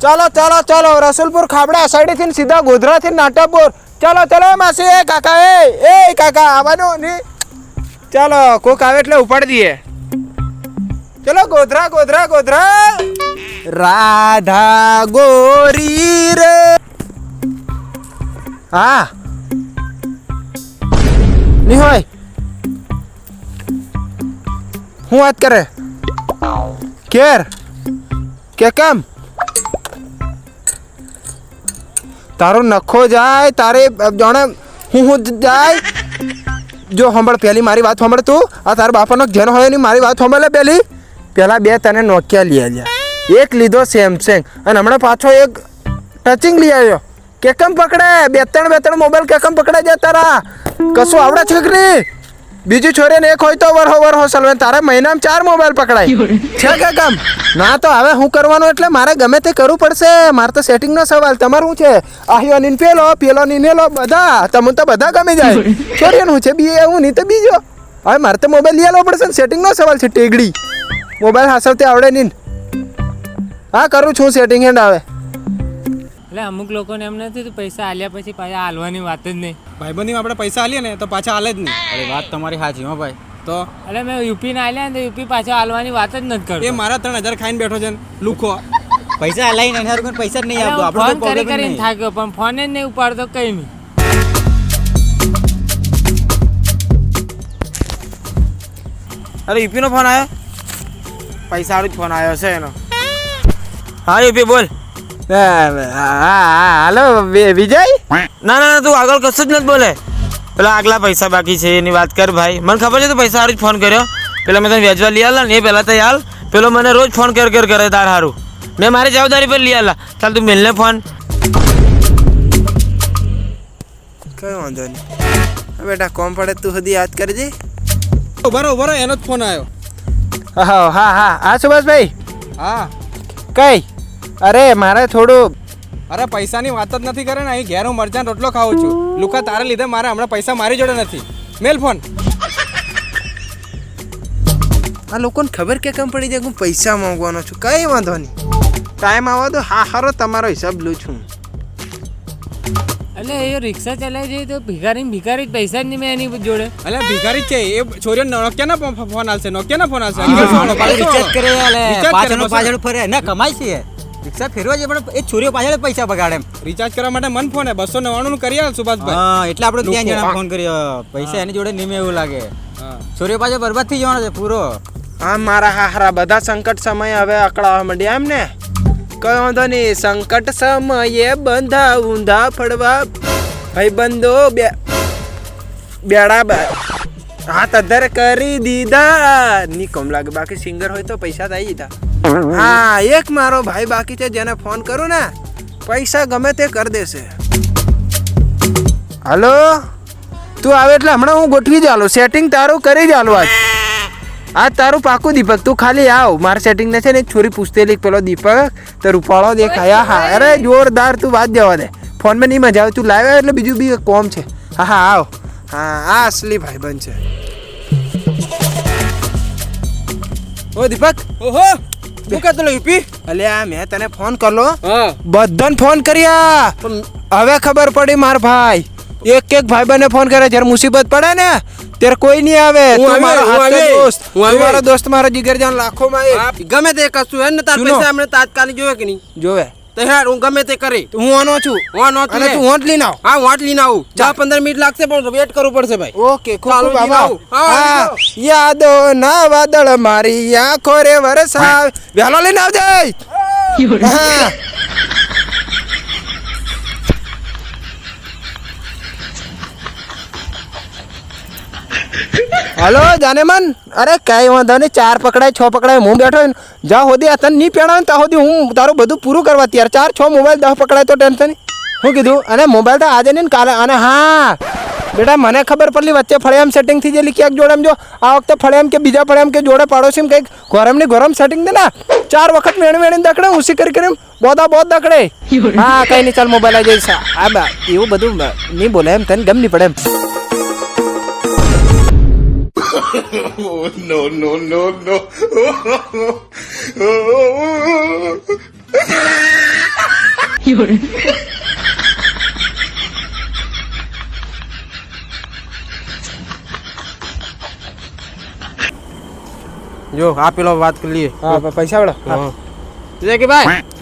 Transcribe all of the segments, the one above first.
ચાલો ચાલો ચાલો, રસુલપુર ખાબડા સાઈડથી સીધા ગોધરાથી નાટાપુર. ચાલો ચાલો માસી, એ કાકા, એ એ કાકા, આવવાનું નહીં. ચાલો, કોક આવે એટલે ઉપાડી દઈએ. ચલો, ગોધરા ગોધરા ગોધરા. રાધા ગોરી રે. હા. નહીં હોય. હું વાત કરે? કેર? કે કેમ? તારો નખો જાય, તારે જાણે હું હું જાય. જો સાંભળ પહેલી મારી વાત સાંભળ તું. આ તારા બાપાનો જેનો હોય નહીં મારી વાત સાંભળે પહેલી પહેલાં બે તને નોકિયા લઈ આવ્યા. એક લીધો સેમસંગ અને હમણાં પાછો એક ટચિંગ લઈ આવ્યો. કેકમ પકડે? બે ત્રણ બે ત્રણ મોબાઈલ કેકમ પકડે જાય તારા. કશું આવડે છે કે નહીં? બીજી છોરીને એક હોય તો વરહો વરહો સલવે તારે મહિનામાં ચાર મોબાઈલ પકડાય. છે કે કામ? ના તો હવે હું કરવાનું એટલે મારે ગમે તે કરવું પડશે. મારે તો સેટિંગનો સવાલ. તમારું શું છે? આહ્યો નીન પેલો પેલો નીનેલો બધા. તમને તો બધા ગમી જાય. છોરીનું હું છે? બી એવું નહીં તો બીજો. હવે મારે તો મોબાઈલ લઈ આવવો પડશે ને. સેટિંગનો સવાલ છે ટેગડી. મોબાઈલ હાસવતે આવડે નહીં હા કરું છું સેટિંગ હેન્ડ આવે. એટલે અમુક લોકોને એમ નથી તો પૈસા આલ્યા પછી પાછા હાલવાની વાત જ નહીં. ભાઈબંધી આપણે પૈસા આલીએ ને તો પાછા હાલે જ નહીં. અરે વાત તમારી સાચી હો ભાઈ. તો? એટલે મેં યુપી ના આલ્યા ને તો યુપી પાછા હાલવાની વાત જ નથી એ મારા ત્રણ હજાર ખાઈને બેઠો છે ને લુખો. પૈસા હલાઈને એના પૈસા જ નહીં આપતો આપણે ફોન કરી કરીને થાક્યો પણ ફોન જ નહીં ઉપાડતો કઈ નહીં. અરે યુપીનો ફોન આવ્યો પૈસા વાળો જ ફોન આવ્યો છે એનો. હા યુપી બોલ. હાલો વિજય? ના ના ના તું આગળ કશું જ નથી બોલે. પેલા આગલા પૈસા બાકી છે એની વાત કર ભાઈ. મને ખબર છે તું પૈસા હારું જ ફોન કર્યો. પેલા મેં તને વેચવા લઈ આવેલા ને એ પહેલાં તો હાલ. પેલો મને રોજ ફોન કર કર કરે તાર હારું. મેં મારી જવાબદારી પર લઈ આવેલા. ચાલ તું મિલને ફોન કઈ વાંધો નહીં. બેટા કોમ પડે તું સુધી યાદ કરજે. ઊભા રહો ઊભા એનો જ ફોન આવ્યો. હા હા હા. હા સુભાષભાઈ? હા. કઈ? અરે મારે થોડું અરે પૈસાની વાત જ નથી કરે ને અહીં ઘેર હું મરચાં રોટલો ખાઉં છું. લુકા તારે લીધે મારે હમણાં પૈસા મારી જોડે નથી. મેલ ફોન. આ લોકોને ખબર કે કેમ પડી જાય કે હું પૈસા માંગવાનો છું? કઈ વાંધો નહીં. ટાઈમ આવો તો હા હારો તમારો હિસાબ લઉં છું. એટલે એ રિક્ષા ચલાવી જઈએ તો ભિખારી ને ભિખારી પૈસા જ નહીં મેં એની જોડે. એટલે ભિખારી જ છે. એ છોરીઓ નોકિયાના ફો- ફોન આવશે નોકિયાના ફોન પાછળ રિચાર્જ કરે બસો. પાછળ ફરે. ને કમાય છે. રિક્ષા ફેરવા છે પણ એ છોરીઓ પાછળ પૈસા બગાડે એમ. રિચાર્જ કરવા માટે મન ફોન હે બસો નવ્વાણું નું કરી આવે સુભાષભાઈ. હા એટલે આપણે ત્યાં જણા ફોન કર્યો. પૈસા એની જોડે નિમે એવું લાગે. છોરીઓ પાછળ બરબાદ થઈ જવાનો છે પૂરો. હા મારા હારા બધા સંકટ સમય હવે અકળાવા માંડ્યા એમ ને કઈ વાંધો નહીં સંકટ સમયે બંધા ઊંધા ફડવા ભાઈ બંધો બે બેડા હાથ અધર કરી દીધા. ની કમ લાગે, બાકી સિંગર હોય તો પૈસા થઈ જતા. હા, એક મારો ભાઈ બાકી છે, જેને ફોન કરું ને, પૈસા ગમે તે કરી દેશે. હલો? તું આવે એટલે હમણાં હું ગોઠવી જ આલું. સેટિંગ તારું કરી જાલો આજ. આ તારું પાકું દીપક. તું ખાલી આવ. મારે સેટિંગ ને છે ને એક છોરી પૂછતેલી પેલો દીપક. તો રૂપાળો દેખાયા. હા અરે, જોરદાર તું વાત જવા દે. ફોનમાં નહીં મજા આવે. તું લાવ્યા એટલે બીજું બી કોમ છે. હા હા, આવ. હા, આ અસલી ભાઈબંધ છે. ઓ દીપક. ઓહો. હું કહેતો લો યુપી? અલ્યા મેં તને ફોન કરલો. બધાને ફોન કર્યા. હવે ખબર પડી માર ભાઈ. એક એક ભાઈ બને ફોન કરે જ્યારે મુસીબત પડે ને ત્યારે કોઈ નહીં આવે. હું દોસ્ત. હું. મારો દોસ્ત મારો જીગરજાન લાખો માં ગમે તે કશું હે ને તાર પૈસા અમને તાત્કાલિક જોવે કે નહીં? જોવે. તો હેડ હું ગમે તે કરી. હું ઓનો છું? હું નોટ અને તું હોંટ લઈને આવ. હા વાટ લઈને આવું. જા. પંદર મિનિટ લાગશે પણ વેટ કરવું પડશે ભાઈ. ઓકે ખૂબ ખૂબ હા યાદો ના વાદળ મારી આંખો રે વરસાવ વહેલો લઈને આવજે. હા. હલો જાનેમન અરે કઈ વાંધો નહીં. ચાર પકડાય છ પકડાય હું બેઠો ને જ્યાં સુધી આ તને નહીં પહેણાવે ને ત્યાં સુધી હું તારું બધું પૂરું કરવા તૈયાર. ચાર છ મોબાઈલ દસ પકડાય તો ટેન્શન હું કીધું અને મોબાઈલ તો આજે નહીં કાલે. અને હા બેટા મને ખબર પડલી વચ્ચે ફળિયામ સેટિંગ થઈ જેલી ક્યાંક જોડે જો આ વખતે ફળિયામ કે બીજા ફળિયામ કે જોડે પાડોશી કંઈક ગરમની ગરમ સેટિંગ દે ને ચાર વખત વેણી વેણી દકડે ઉસી કરી કરી બોધા બોધ દકડે. હા કઈ નહીં ચાલ મોબાઈલ આવી જઈશ. આ બા એવું બધું નહીં બોલે એમ તને ગમ નહીં પડે એમ. જો આ પેલો વાત કરી લઈએ. હા પ- પૈસા વાળો?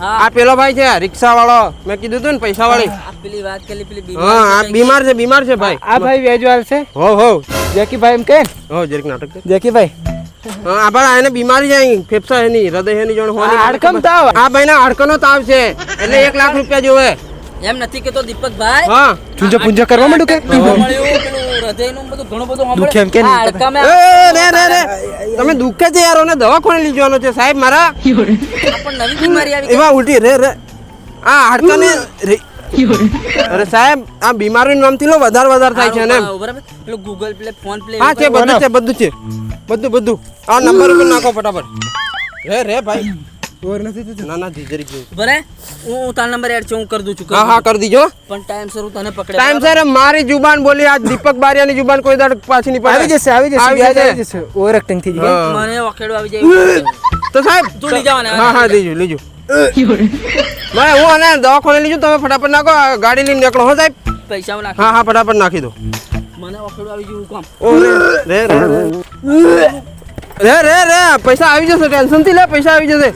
આ પેલો ભાઈ છે રિક્ષા વાળો મેં કીધું તું ને પૈસા વાળી પેલી વાત કરી પેલી હા આ બીમાર છે બીમાર છે ભાઈ આ ભાઈ વેજવાલ છે હો હો જેકી એમ કે હો જરીક નાટક કર. હા બીમારી ફેફસા એની હૃદય એની જોડે હોવાની તાવ. આ ભાઈ ના હાડકાનો તાવ છે એટલે એક લાખ રૂપિયા જોવે એમ નથી કેતો દીપકભાઈ હા ચૂંજો પૂંજો કરવા માંડું કે હૃદયનું બધું ઘણું બધું દુખે એમ કે નહીં? એ રે રે રે તમે દુઃખે છે યાર ઓને દવાખાને લઈ જવાનો છે. સાહેબ મારા પણ નવી બીમારી આવી એમાં ઉલટી રે રે. આ હાડકાને અરે સાહેબ આ બીમારીનું નામથી લો વધારે વધારે થાય છે ને બરાબર. પેલું ગૂગલ પ્લે ફોન પ્લે હા છે બધું છે બધું છે. બધું બધું. આ નંબર ઉપર નાખો ફટાફટ. રે રે ભાઈ. ઓર નથી થતું. ના ના જી જરીક જી. બરે હું તારા નંબર એડ છે હું કરી દઉં છું હા હા કરી દીજો. પણ ટાઈમ સર હું તને પકડે. ટાઈમ સર મારી જુબાન બોલી આ દીપક બારિયાની જુબાન કોઈ દાડ પાછી ની પડે. આવી જશે આવી જશે આવી જશે. ઓર ઓવર એક્ટિંગ થઈ ગઈ હા. મને વખેડો આવી જાય. તો સાહેબ તું લઈ જાઓ ને. હા હા. લીજો લીજો ભાઈ હું આને દવાખાને લીધું તમે ફટાફટ નાખો આ ગાડી લઈને નીકળો હો સાહેબ. પૈસા નાખ. હા હા ફટાફટ નાખી દો. મને વખેડો આવી ગયું કામ. ઓ રે રે રે. રે પૈસા આવી જશે ટેન્શનથી લે પૈસા આવી જશે.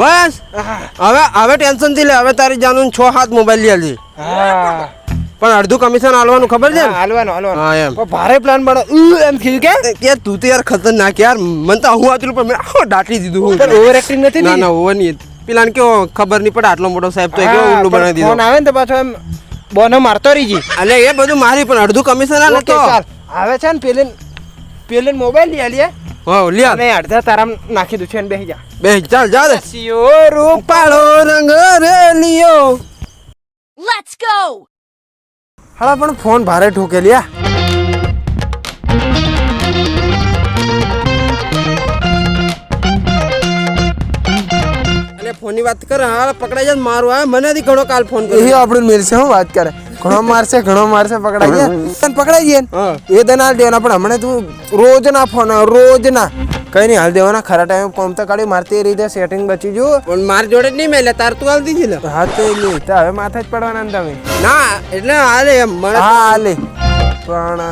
બસ. હવે હવે ટેન્શનથી લે. હવે તારી જાનું છ હાથ મોબાઈલ લઈ આલજે હા. પણ અડધું કમિશન આલવાનું ખબર છે? હાલવાનો હાલવાનો. હા એમ. ભારે પ્લાન બનો. એમ થયું કે? કે તું તો યાર ખતરનાક યાર. મને તો હું આટલું પણ મેં દાટી દીધું ઓવર એક્ટિંગ નથી ના? ને ઓવર નહીં. પેલા કેવો ખબર નહીં પડે આટલો મોટો સાહેબ તો કેવો ઉલ્લુ બનાવી દીધો. ફોન આવે ને તો પાછો એમ બોનો મારતો રહીજી. એટલે એ બધું મારી પણ અડધું કમિશન આલે ઓકે તો. હવે છે ને પેલી પેલી મોબાઈલ લઈ આલીએ. હા લ્યા. અને અડધા તારામ નાખી દઉં છે ને બેસી જા. બે ચાલ જા દે સિયો રૂપાળો રંગ રંગ રેલિયો લેટ્સ ગો હાલા પણ ફોન ભારે ઠોકે લ્યા. ફોનની વાત કરે હાલ પકડાઈ જાય મારું આવે મને થી ઘણો કાલ ફોન એ આપણે મેલ છે હું વાત કરે. ઘણો મારશે ઘણો મારશે પકડાઈ ગયા તને પકડાઈ ગયા એ તને હાલ દેવાના પણ હમણાં તું રોજ ના ફોન રોજ ના કઈ નહીં હાલ દેવાના ખરા ટાઈમ કોમ તો કાઢી મારતી એ રીતે સેટિંગ બચી જુ પણ માર જોડે જ નહીં મેલે તાર તું હાલ દીધી લે. હા તો એ લે. તો હવે માથે જ પડવાના ને તમે. ના એટલે હાલે એમ મને હા હાલે. પણ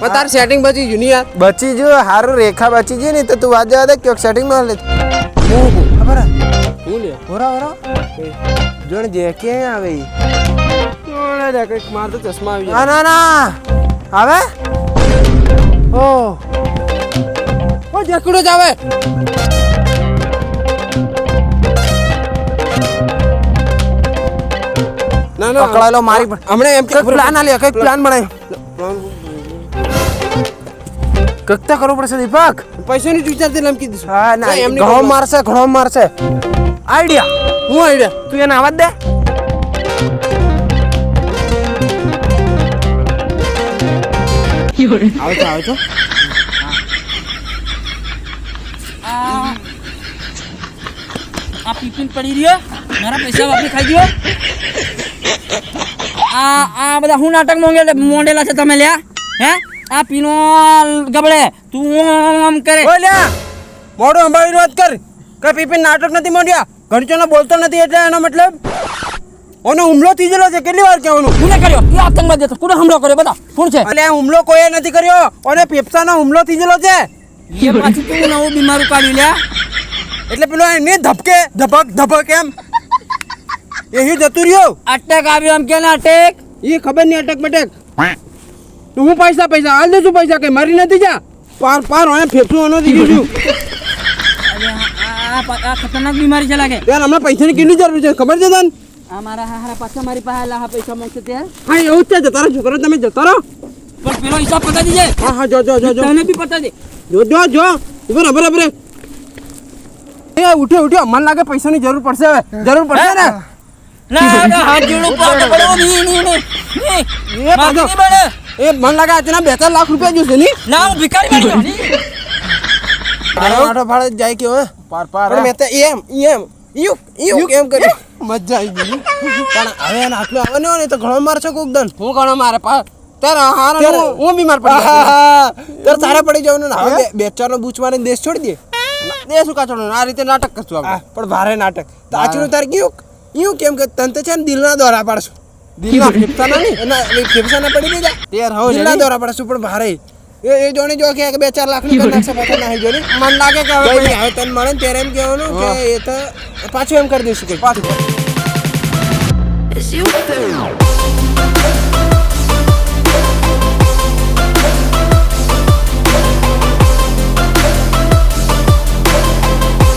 પણ તાર સેટિંગ બચી ગયું નહીં યાર. બચી જો હારું રેખા બચી ગઈ ને તો તું વાત જવા દે ક્યોક સેટિંગમાં લે ખબર હું લે? ઓરા ઓરા જોણ જે કે આવે ઈ. કોણે કંઈક માર તો ચશ્મા આવી ના ના ના. આવે? ઓ. ઓ જકડો જ આવે. ના ના. પકડાયેલો મારી હમણાં એમ કંઈક પ્લાન આલે કંઈક પ્લાન બનાય. કંઈક તો કરવું પડશે દીપક. પૈસાની વિચારતી લમકી દીધું હા ના એમની ઘણો મારશે ઘણો મારશે. આઈડિયા. હું આઈડિયા? તું એને આવાજ દે. આવે છે આવે છે આ પીપીન પડી રહ્યો મારા પૈસા વાપરી ખાઈ ગયો આ આ બધા હું નાટક મોંગેલા મોંડેલા છે તમે લ્યા હે આ પીનો ગબડે તું આમ કરે લ્યા બોડો સંભાળીને વાત કર કે પીપીન નાટક નથી મોંડ્યા ઘણચોનો બોલતો નથી એટલે એનો મતલબ ઓનો હુમલો થઈ ગયેલો છે. કેટલી વાર કહેવાનું? કોને કર્યો? એ આતંકવાદી હતો કોને હુમલો કર્યો? બધા કોણ છે? એટલે હુમલો કોઈએ નથી કર્યો. અને ફેફસાનો હુમલો થઈ ગયેલો છે. એ પાછું તું નવું બીમારું કાઢ્યું લ્યા. એટલે પેલો એને ધબકે ધબક ધબક એમ. એ હી જતું રહ્યો. અટેક આવ્યો એમ કે ને અટેક એ ખબર નહીં અટેક બટેક તું હું પૈસા પૈસા હાલ દે શું પૈસા કઈ મારી નથી જા. પાર પાર હોય ફેફસું એનો થઈ ગયું આ આ- આ ખતરનાક બીમારી છે લાગે. યાર હમણાં પૈસાની કેટલી જરૂર છે? ખબર છે તને? આ મારા હારા પાછા મારી પાસે લાહા પૈસા માંગશે ત્યાં. હા એવું છે જતા રહો છોકરો તમે જતા રહો. પણ પેલો હિસાબ પતા દીજે હા હા જો જો જો જો. તને બી પતા દે. જો જો જો. ઊભો રહે બરાબર એ ઉઠ્યો ઉઠ્યો મને લાગે પૈસાની જરૂર પડશે હવે. જરૂર પડશે ને? ના ના હાથ જોડું પાડો પડો ની ની ની એ માગી પાછો. નહીં બને એ મને લાગે આજના બે ચાર લાખ રૂપિયા જોશે નહીં? ના હું ભિખારી બની ગયો મારો ભાડે જાય કે હવે. પાર પાર મેં તો એમ એમ. ઈયું ઈયું કેમ કરી? મજા આવી ગઈ. પણ હવે એને આટલું આવે ને તો ઘણો મારશે કોક દન હું ઘણો મારે પા તારે હાર હું- બીમાર પડી ગયો. તારે પડી જવાનું ને હવે બે ચારનો બૂચ મારીને દેશ છોડી દે. દેશ શું કાચો આ રીતે નાટક કરશું આપણે. પણ ભારે નાટક. તો આચરું તારે કેવું એવું કેમ કે તન તો છે ને દિલના દોરા પાડશું. દિલના ફેફસાના નહીં? ના એ ફેફસાના પડી દીધા તેર હવે દિલના. દોરા પાડશું પણ ભારે. એ એ જોણી જો કે બે ચાર લાખનું નાખશે પાછા નાહી જોની મન લાગે કે હવે કઈ હવે તને મળે ને ત્યારે એમ કહેવાનું કે એ તો પાછું એમ કરી દઈશું કે you.